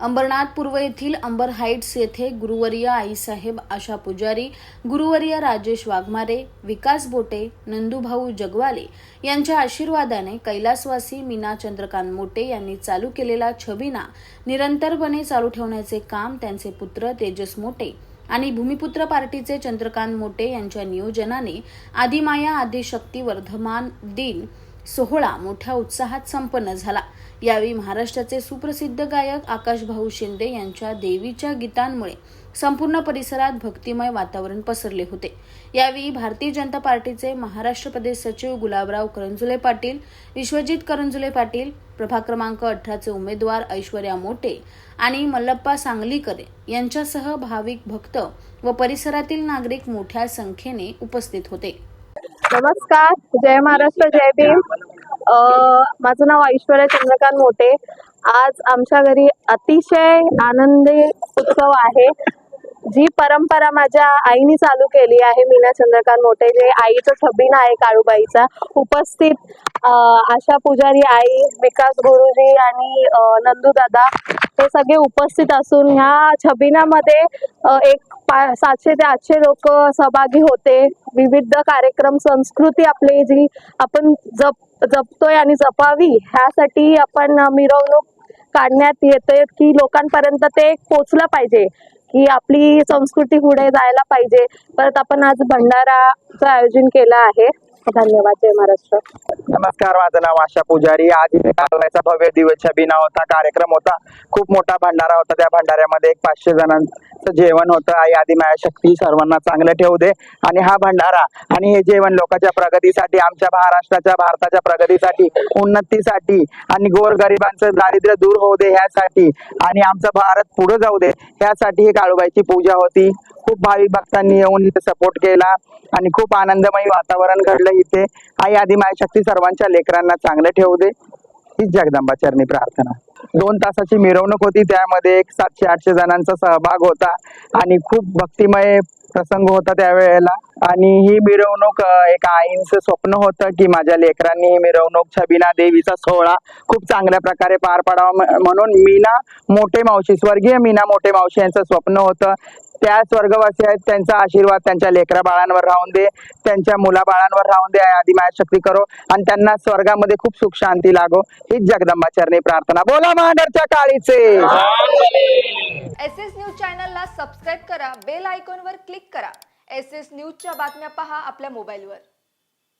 अंबरनाथ पूर्व येथील अंबर हाईट्स येथे गुरुवर्य आईसाहेब आशा पुजारी गुरुवर्य राजेश वाघमारे विकास बोटे नंदूभाऊ जगवाले यांच्या आशीर्वादाने कैलासवासी मीना चंद्रकांत मोटे यांनी चालू केलेला छबिना निरंतरपणे चालू ठेवण्याचे काम त्यांचे पुत्र तेजस मोटे आणि भूमिपुत्र पार्टीचे चंद्रकांत मोटे यांच्या नियोजनाने आदिमाया आदिशक्ती वर्धमान दिन सोहळा मोठ्या उत्साहात संपन्न झाला. यावेळी महाराष्ट्राचे सुप्रसिद्ध गायक आकाशभाऊ शिंदे यांच्या देवीच्या गीतांमुळे संपूर्ण परिसरात भक्तिमय वातावरण पसरले होते. यावेळी भारतीय जनता पार्टीचे महाराष्ट्र प्रदेश सचिव गुलाबराव करंजुले पाटील विश्वजित करंजुले पाटील प्रभाग क्रमांक अठराचे उमेदवार ऐश्वर्या मोटे आणि मल्लप्पा सांगलीकर यांच्यासह भाविक भक्त व परिसरातील नागरिक मोठ्या संख्येने उपस्थित होते. नमस्कार जय महाराष्ट्र जय भीम. माझं नाव ऐश्वर्या चंद्रकांत मोठे आज आमच्या घरी अतिशय आनंदी उत्सव आहे. जी परंपरा माझ्या आईने चालू केली आहे मीना चंद्रकांत मोठे जे आईचं छबीना आहे काळूबाईचा उपस्थित आशा पुजारी आई विकास गुरुजी आणि नंदूदादा हे सगळे उपस्थित असून ह्या छबिनामध्ये एक पा सातशे ते आठशे लोक सहभागी होते. विविध कार्यक्रम संस्कृती आपली जी आपण जप जपतोय आणि जपावी ह्यासाठी आपण मिरवणूक काढण्यात येते की लोकांपर्यंत ते पोचलं पाहिजे. की आपली संस्कृती पुढे जायला पाहिजे. परत आपण आज भंडाराचं आयोजन केलं आहे. धन्यवाद जय महाराष्ट्र. नमस्कार माझं नाव आशा पुजारी. आज भव्य दिवस छबिना होता कार्यक्रम होता. खूप मोठा भंडारा होता. त्या भंडाऱ्यामध्ये एक पाचशे मस्त जेवण होतं. आई आधी माया शक्ती सर्वांना चांगलं ठेवू दे. आणि हा भंडारा आणि हे जेवण लोकांच्या प्रगतीसाठी आमच्या महाराष्ट्राच्या भारताच्या प्रगतीसाठी उन्नतीसाठी आणि गोरगरिबांचं दारिद्र्य दूर होऊ दे ह्यासाठी आणि आमचा भारत पुढे जाऊ दे ह्यासाठी ही काळूबाईची पूजा होती. खूप भाविक भक्तांनी येऊन इथे सपोर्ट केला आणि खूप आनंदमयी वातावरण घडलं इथे. आई आधी शक्ती सर्वांच्या लेकरांना चांगलं ठेवू दे. हीच जगदंबा चरणी प्रार्थना. दोन तासाची मिरवणूक होती त्यामध्ये एक सातशे आठशे जणांचा सहभाग होता आणि खूप भक्तिमय प्रसंग होता त्यावेळेला. आणि ही मिरवणूक एक आईंचं स्वप्न होतं की माझ्या लेकरांनी ही मिरवणूक छबिना देवीचा सोहळा खूप चांगल्या प्रकारे पार पाडावा. म्हणून मीना मोठे मावशी स्वर्गीय मीना मोठे मावशी यांचं स्वप्न होतं. त्या स्वर्गवासी आहेत त्यांचा आशीर्वाद त्यांच्या लेकरा बाळांवर राहून दे त्यांच्या मुलाबाळांवर राहून दे आधी माया शक्ती करो आणि त्यांना स्वर्गामध्ये खूप सुख शांती लागो. हीच जगदंबा चरणी प्रार्थना. बोला महागडच्या काळीचे. एस एस न्यूज चॅनलला सबस्क्राईब करा बेल आयकॉनवर क्लिक करा. एस एस न्यूजच्या बातम्या पहा आपल्या मोबाईलवर.